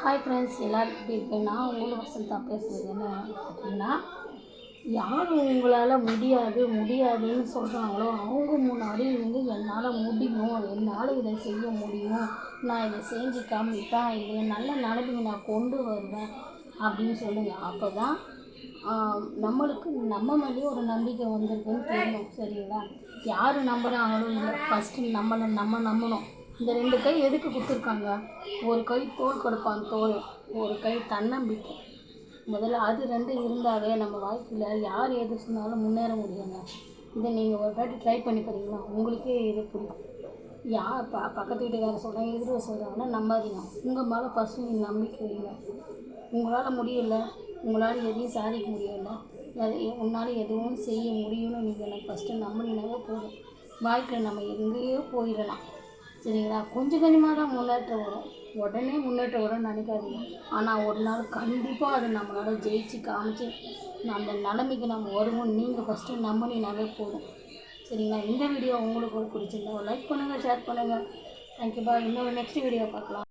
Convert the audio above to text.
Hi friends எல்லோரும் எப்படி இருக்கேன் நான் உங்களுக்கு வசந்தா பேசுகிறது என்ன பார்த்தீங்கன்னா யார் உங்களால் முடியாது முடியாதுன்னு சொல்கிறாங்களோ அவங்க முன்னாடி வந்து என்னால் முடியும் என்னால் இதை செய்ய முடியும் நான் இதை செஞ்சு காமிப்பேன் இதில் நல்ல நிலைமைக்கு நான் கொண்டு வருவேன் அப்படின்னு சொல்லுங்கள் அப்போ தான் நம்மளுக்கு நம்ம மேலேயே ஒரு நம்பிக்கை வந்திருக்குன்னு தெரியும் சரிங்களா? யார் நம்புகிறாங்களோ இல்லை ஃபஸ்ட்டு நம்மளை நம்ம நம்பணும். இந்த ரெண்டு கை எதுக்கு கொடுத்துருக்காங்க? ஒரு கை தோல் கொடுப்பான் தோல். ஒரு கை தன்னம்பிக்கை. முதல்ல அது ரெண்டு இருந்தாலே நம்ம வாழ்க்கையில் யார் எது சொன்னாலும் முன்னேற முடியுங்க இதை நீங்கள் ஒரு வாட்டி ட்ரை பண்ணி பாருங்களா உங்களுக்கே இது பிடிக்கும் யார் ப பக்கத்து வீட்டுக்காரர் சொல்கிறாங்க எதிர்வு சொல்கிறாங்கன்னா நம்பாதீங்க. உங்கள் மேலே ஃபஸ்ட்டு நீங்கள் நம்பிக்கை வைங்க. உங்களால் முடியல. உங்களால் எதையும் சாதிக்க முடியல. உன்னால் எதுவும் செய்ய முடியும்னு நீங்கள் எனக்கு ஃபஸ்ட்டு நம்பினீங்கன்னாவே போதும். வாழ்க்கையில் நம்ம எங்கேயோ போயிடலாம். சரிங்களா? கொஞ்சம் கொஞ்சமாக தான் முன்னேற்றம் வரும். உடனே முன்னேற்றம் வரும்னு நினைக்காதீங்க. ஆனால் ஒரு நாள் கண்டிப்பாக அது நம்மளால் ஜெயிச்சு காமிச்சு அந்த நிலைமைக்கு நம்ம வருவோம் நீங்கள் ஃபஸ்ட்டு நம்பினீங்கனாவே போதும். சரிங்களா? இந்த வீடியோ உங்களுக்கு ஒரு பிடிச்சிருந்தா லைக் பண்ணுங்கள் ஷேர் பண்ணுங்கள் தேங்க்யூ பாய் இன்னொரு நெக்ஸ்ட் வீடியோ பார்க்கலாம்.